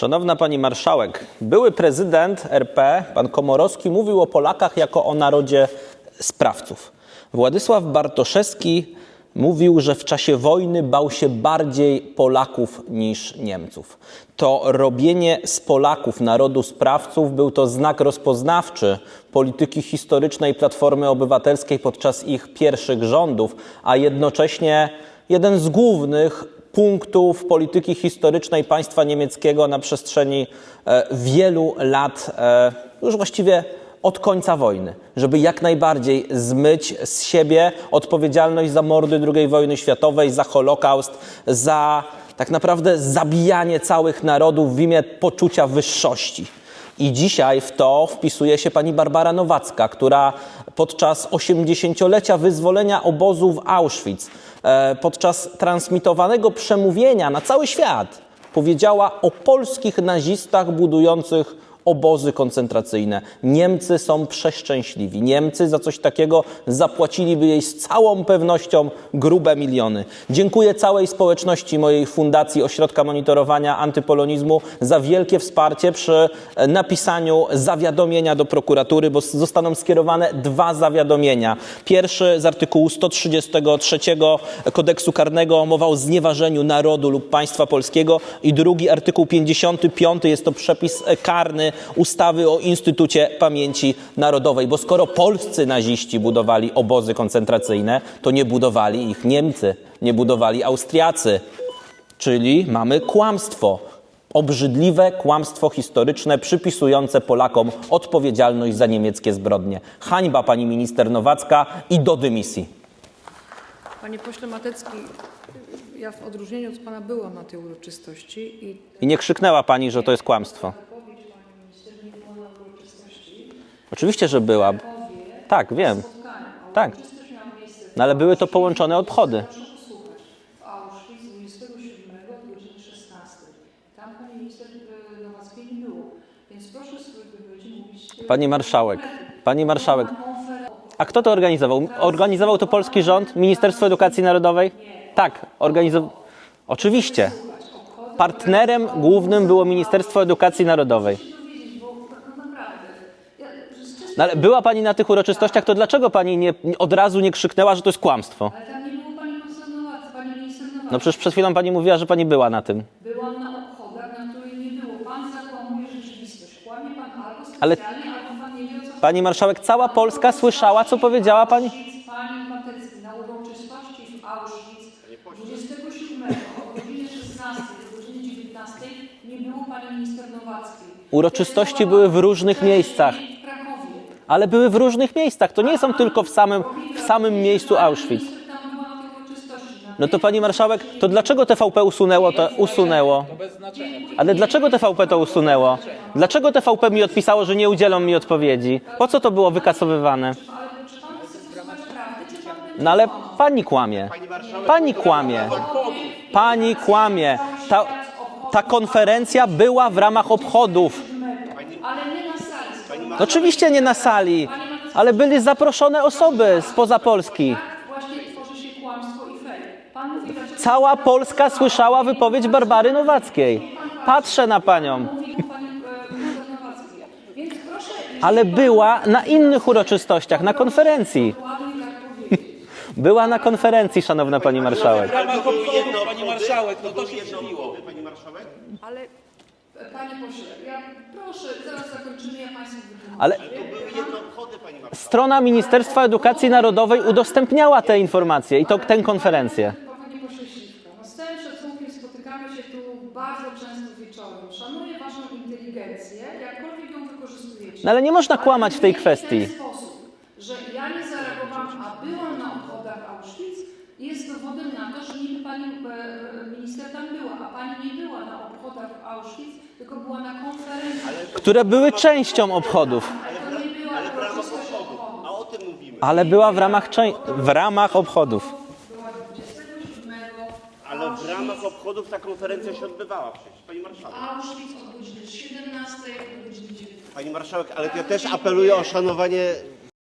Szanowna Pani Marszałek, były prezydent RP, pan Komorowski, mówił o Polakach jako o narodzie sprawców. Władysław Bartoszewski mówił, że w czasie wojny bał się bardziej Polaków niż Niemców. To robienie z Polaków narodu sprawców był to znak rozpoznawczy polityki historycznej Platformy Obywatelskiej podczas ich pierwszych rządów, a jednocześnie jeden z głównych punktów polityki historycznej państwa niemieckiego na przestrzeni e, wielu lat, e, już właściwie od końca wojny, żeby jak najbardziej zmyć z siebie odpowiedzialność za mordy II wojny światowej, za Holokaust, za tak naprawdę zabijanie całych narodów w imię poczucia wyższości. I dzisiaj w to wpisuje się pani Barbara Nowacka, która podczas 80-lecia wyzwolenia obozu w Auschwitz, e, podczas transmitowanego przemówienia na cały świat, powiedziała o polskich nazistach budujących obozy koncentracyjne. Niemcy są przeszczęśliwi. Niemcy za coś takiego zapłaciliby jej z całą pewnością grube miliony. Dziękuję całej społeczności mojej fundacji Ośrodka Monitorowania Antypolonizmu za wielkie wsparcie przy e, napisaniu zawiadomienia do prokuratury, bo zostaną skierowane dwa zawiadomienia. Pierwszy z artykułu 133 kodeksu karnego mowa o znieważeniu narodu lub państwa polskiego i drugi artykuł 55 jest to przepis e, karny ustawy o Instytucie Pamięci Narodowej, bo skoro polscy naziści budowali obozy koncentracyjne, to nie budowali ich Niemcy, nie budowali Austriacy, czyli mamy kłamstwo. Obrzydliwe kłamstwo historyczne przypisujące Polakom odpowiedzialność za niemieckie zbrodnie. Hańba pani minister Nowacka i do dymisji. Panie pośle Matecki, ja w odróżnieniu od pana byłam na tej uroczystości i I nie krzyknęła pani, że to jest kłamstwo. wypowiedź pani minister nie była na uroczystości. Oczywiście, że była. Tak, wiem. Tak. No ale były to połączone obchody. Proszę posłuchać. W Auschwitz 27 od godziny 16. Tam pani marszałek, pani marszałek. A kto to organizował? Organizował to polski rząd? Ministerstwo Edukacji Narodowej? Tak, organizował. Oczywiście. Partnerem głównym było Ministerstwo Edukacji Narodowej. No ale była pani na tych uroczystościach, to dlaczego pani nie, od razu nie krzyknęła, że to jest kłamstwo? Ale tam nie było pani pani minister Nowackiej. No przecież przed chwilą pani mówiła, że pani była na tym. Byłam na obchodach, na których nie było. Pan zakłamuje rzeczywistość. Kłamie pan albo Ale- specjalnie, albo pan nie wie o co Pani marszałek, cała Polska słyszała, co powiedziała pani? Pani Matecki na uroczystości w Auschwitz 27 o godzinie 16 do godziny 19 nie było pani minister Nowackiej. Uroczystości były w różnych miejscach. Ale były w różnych miejscach. To nie są tylko w samym, w samym miejscu Auschwitz. No to pani marszałek, to dlaczego TVP usunęło to? Usunęło. Ale dlaczego TVP to usunęło? Dlaczego TVP mi odpisało, że nie udzielą mi odpowiedzi? Po co to było wykasowywane? No ale pani kłamie. Pani kłamie. Pani kłamie. Ta, ta konferencja była w ramach obchodów. Ale nie na sali. No Oczywiście nie na sali, ale byli zaproszone osoby spoza Polski. Właśnie tworzy się kłamstwo i fake. Pan mówi, że Cała Polska słyszała wypowiedź Barbary Nowackiej. Patrzę na panią. pani Ale była na innych uroczystościach, na konferencji. Była na konferencji, szanowna pani marszałek. Pani marszałek, no to się. Ale e, panie pośle, ja proszę, zaraz zakończymy, ja państwu wytłumaczę. Ale strona Ministerstwa Edukacji Narodowej udostępniała te informacje i to tę konferencję. Panie pośle no z całym szacunkiem spotykamy się tu bardzo często wieczorem. Szanuję waszą inteligencję, jakkolwiek ją wykorzystujecie. No ale nie można kłamać w tej kwestii. W ten sposób, że ja nie zareagowałam, a byłam na obchodach Auschwitz, jest dowodem na to, że niby pani e, minister tam była, a pani nie była na obchodach w Auschwitz, tylko była na konferencji. Które były częścią obchodów, To nie była uroczystość obchodów. A o tym mówimy. ale była w ramach, w ramach obchodów. Była 27 Ale w ramach obchodów ta konferencja się odbywała przecież. Pani marszałek. Auschwitz od godziny 17 do godziny 19. Pani marszałek, ale ja też apeluję o szanowanie